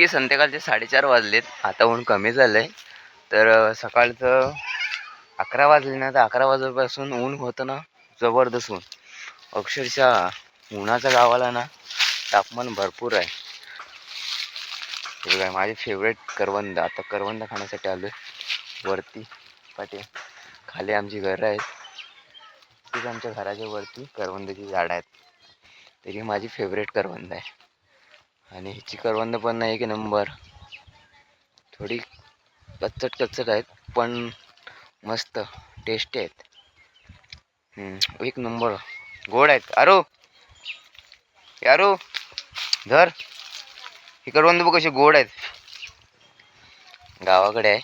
की संध्याकाळचे साडेचार वाजलेत. आता ऊन कमी झालं आहे तर सकाळचं अकरा वाजले ना तर अकरा वाजेपासून ऊन होतं ना जबरदस्त ऊन. अक्षरशः उन्हाच्या गावाला ना तापमान भरपूर आहे. हे आहे माझे फेवरेट करवंद. आता करवंद खाण्यासाठी आलो आहे वरती पाटे. खाली आमची घरं आहेत. तीच आमच्या घराच्या वरती करवंदाची झाडं आहेत. तरी माझी फेवरेट करवंद आहे. आणि ह्याची करवंद पण नाही की नंबर. थोडी कच्चट कच्चट आहेत पण मस्त टेस्टी आहेत. एक नंबर. गोड आहेत. अरो यारो धर. ही करवंद बघ कशी गोड आहेत. गावाकडे आहे.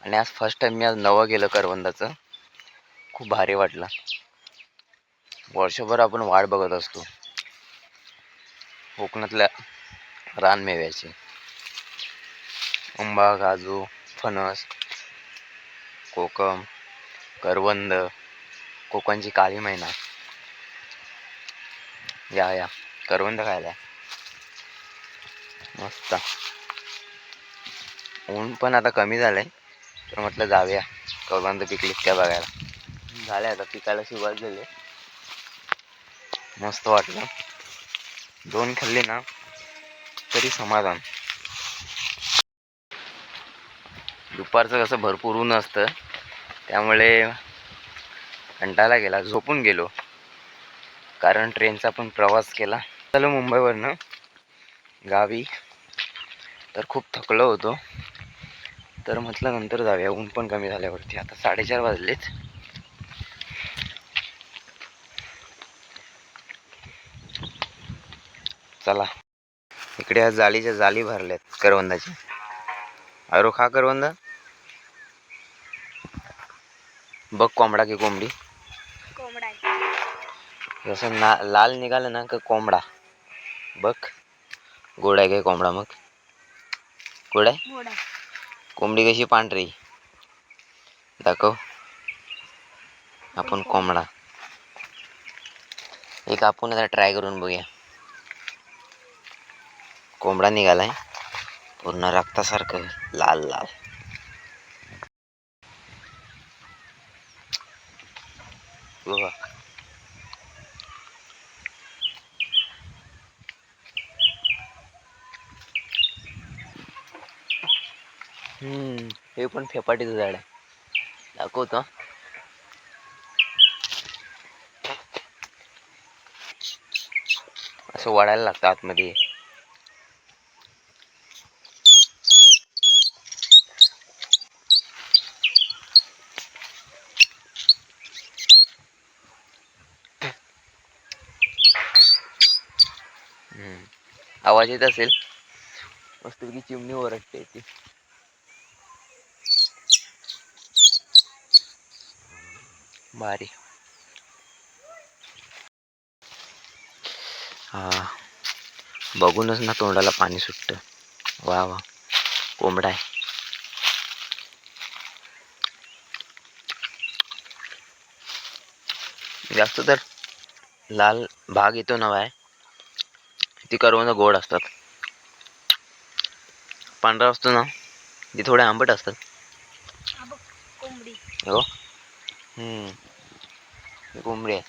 आणि आज फर्स्ट टाइम मी आज नवं गेलं करवंदाचं. खूप भारी वाटलं. वर्षभर आपण वाट बघत असतो. कोकणातल्या रानमेव्याची आंबा काजू फणस कोकम करवंद कोकणची काळी मैना. या या. करवंद खायला. मस्त. ऊन पण आता कमी झालं आहे तर म्हटलं जाऊया. करवंद पिकलीत त्या बघायला. झाले आता. पिकायला सुरुवात झाली मस्त वाटलं. दोन खाल्ले ना तरी समाधान. दुपारचं कसं भरपूर ऊन असतं त्यामुळे कंटाळा गेला झोपून गेलो. कारण ट्रेनचा पण प्रवास केला. चलो मुंबईवरनं गावी. तर खूप थकलो होतो. तर म्हटलं नंतर जाऊया ऊन पण कमी झाल्यावरती. आता साडेचार वाजलेच चला. इकडे आज जाळीच्या जाळी भरल्यात करवंदाची. अरो खा करवंद. बघ कोंबडा की कोंबडी. जसं ना लाल निघालं ना का कोंबडा. बघ. गोड आहे काय कोंबडा मग? गोड आहे? गोड आहे. कोंबडी कशी पांढरी? दाखव. आपण कोंबडा. एक आपण आता ट्राय करून बघूया. कोंबडा निघालाय. पूर्ण रक्तासारखं लाल लाल. बघा. हम्म हे पण फेपाटीचं झाड आहे. दाखवतो. असं वाढायला लागतं आतमध्ये. आवाज येत असेल. मस्तपैकी चिमणी ओरडते ती. भारी. हा. बघूनच ना तोंडाला पाणी सुटतं. वा वा. कोंबडा आहे. जास्त तर लाल भाग येतो ना बाय ती करवंद गोड असतात. पांढरा असतो ना ती थोडे आंबट असतात. हा बघ कोंबडी हम्म. कोंबडी आहे.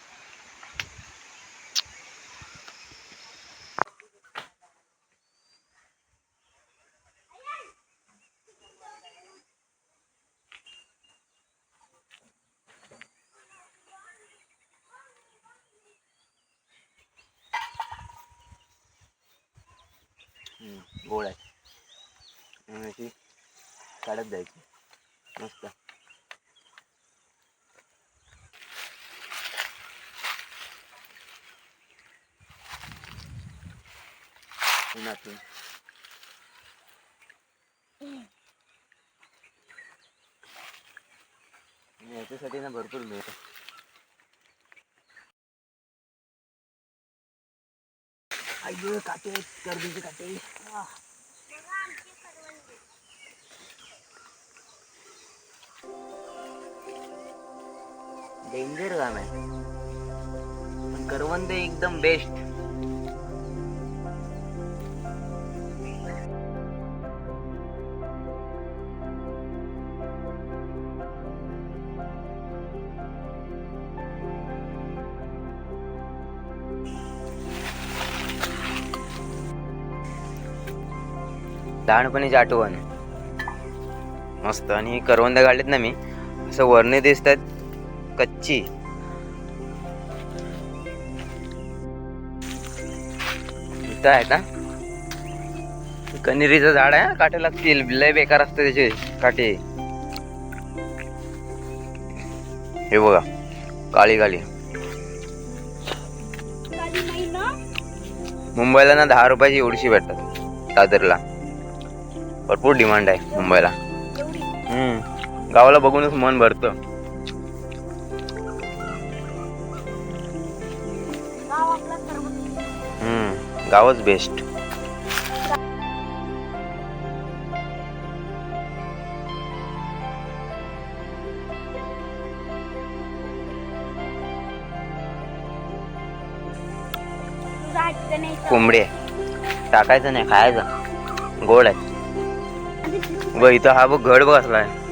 हम्म, गोड आहे. म्हणून ती काढत जायची. मस्त. उन्हातून. याच्यासाठी ना भरपूर मिळतं. अय्यो काटे काटे। डेंजर काम आहे एकदम बेस्ट लहानपणीची आठवण. मस्त. आणि करवंद काढलेत ना मी. असं वरणे दिसत आहेत कच्ची. इथं आहे ना? कनेरीचं झाड आहे काटे लागतील. लय बेकार असते त्याचे काटे. हे बघा. काळी काळी. मुंबईला ना दहा रुपयाची एवढीशी भेटतात. दादरला. भरपूर डिमांड आहे मुंबईला. हम्म. गावाला बघूनच मन भरतं. हम्म. गावच बेस्ट? कोंबडी. टाकायचं नाही खायचं. गोड आहे. व इथं हा बघ घड बघ असला आहे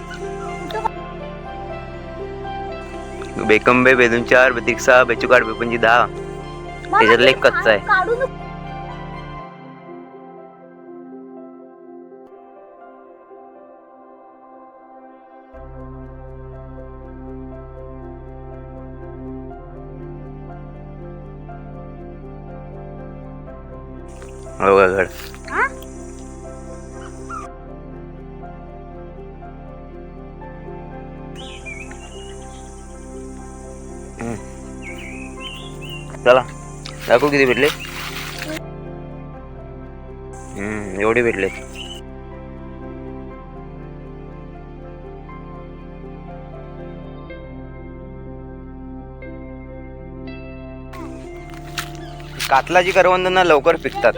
बेकंबे बेदून चार बेतिक्सा बेचुकाड बेपंची दहा. त्याच्यातलं एक कच्चा आहे. हो दाखव किती भेटले? एवढे भेटले. कातलाची करवंद ना लवकर पिकतात.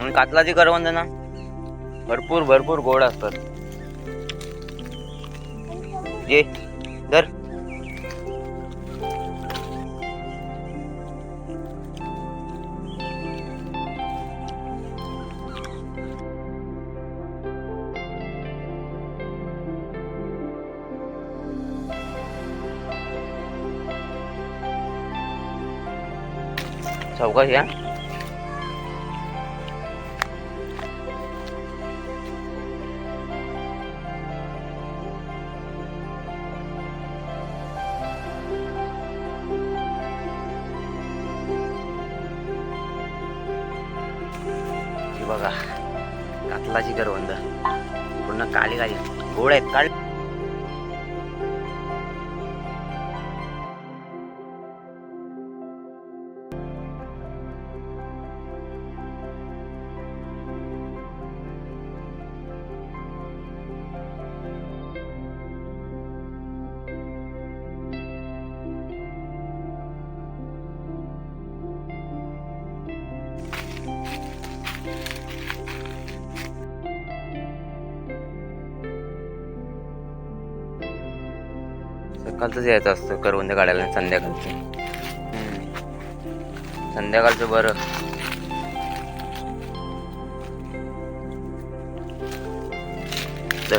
आणि कातलाची करवंद ना भरपूर भरपूर गोड असतात. जे चौकश या. बघा कातलाची करवंद. पूर्ण काळी काळी गोड आहेत काळ सकाळचंच यायचं असतं करवंद काढायला संध्याकाळचं. संध्याकाळचं बरं. तर